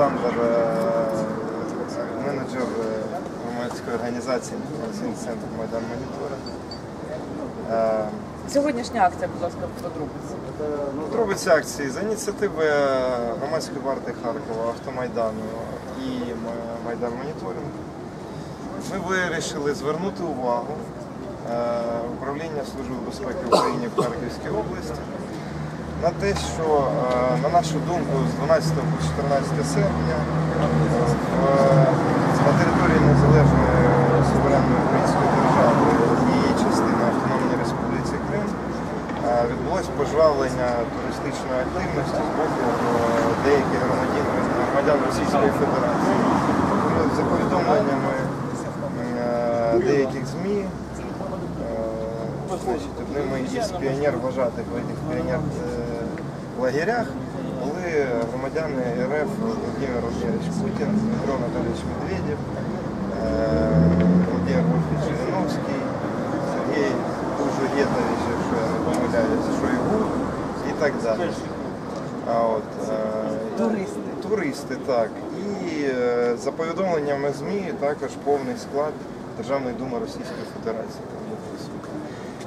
Олександр, е, менеджер е, громадської організації інформаційний центр Майдан Моніторинг. Е, Сьогоднішня акція, будь ласка, подробиці. Робиться акції за ініціативи громадської варти Харкова, Автомайдану і Майдан Моніторинг. Ми вирішили звернути увагу е, управління Служби безпеки України в Харківській області на те, що, е, на нашу думку, з 12 по 14 серпня на території незалежної суверенної української держави і частини Автономної Республіці Крим е, відбулось пожвавлення туристичної активності з боку е, деяких громадян, громадян Російської Федерації. За повідомленнями е, деяких ЗМІ, е, значить, одними із піонер вважатих піонер е, лагерях були громадяни РФ Владимир Владимирович Путін, Дмитро Анатолійович Медведєв, е, Владимир Вольфович Жириновський, Сергій Кужугетович, якщо я не помиляюсь, Шойгу і так далі. А от, е, Туристи. Туристи, так. І е, за повідомленнями ЗМІ також повний склад Державної думи Російської Федерації.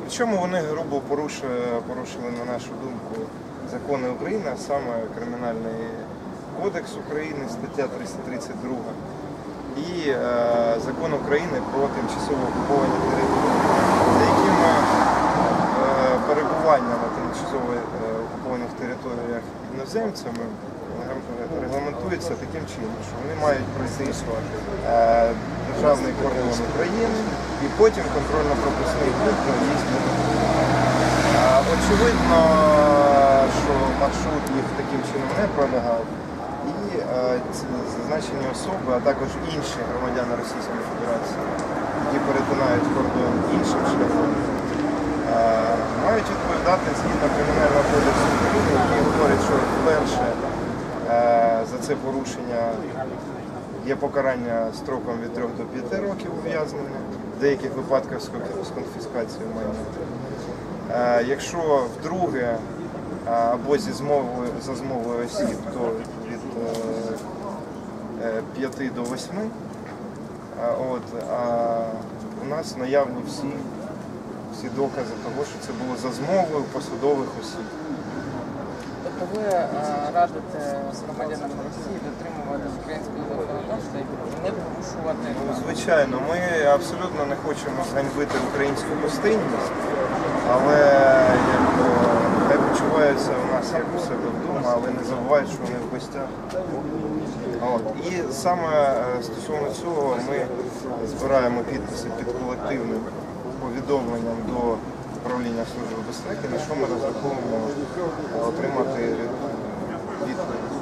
Причому вони грубо порушили, порушили, на нашу думку, закони України, а саме Кримінальний кодекс України, стаття 332 і е, закон України про тимчасово окуповані території, за якими е, перебування на тимчасово е, окупованих територіях іноземцями регла- регламентується таким чином, що вони мають пройти е, державний кордон України і потім контрольно-пропускний пункт на в'їзд Е, Очевидно, що маршрут їх таким чином не пролягав. І е, зазначені особи, а також інші громадяни Російської Федерації, які перетинають кордон іншим шляхом, е, мають відповідати згідно Кримінального кодексу України, який говорить, що вперше е, за це порушення є покарання строком від 3 до 5 років ув'язнення, в деяких випадках з конфіскацією майна. Якщо вдруге або зі змовою за змовою осіб, то від 5 до 8. От, а у нас наявні всі, всі докази того, що це було за змовою посадових осіб. Тобто ви е, радите громадянам Росії дотримуватися українського законодавства і не порушувати Ну, Звичайно, ми абсолютно не хочемо зганьбити українську гостинність, але як, е, почуваються у нас як у себе вдома, але не забувають, що вони в гостях. От. І саме е, стосовно цього ми збираємо підписи під колективним повідомленням до управління Служби безпеки, на що ми розраховуємо е, отримати відповідь.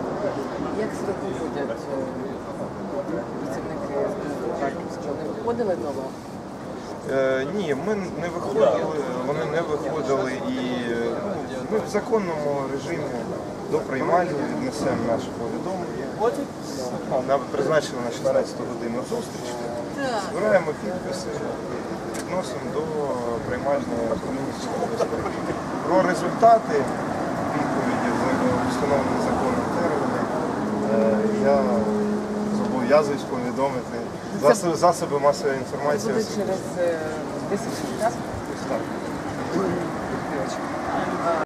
Як себе поводять е, працівники Харківського? Не виходили до вас? Е, ні, ми не виходили, вони не виходили і ми в законному режимі до приймальні віднесемо наше повідомлення. Нам призначили на 16 годину зустріч. Збираємо підписи, відносимо до приймальної комісії безпеки. Про результати відповіді встановлені законом терміни е, я зобов'язуюсь повідомити засоби, засоби масової інформації. Буде через е, 10 часу? Так.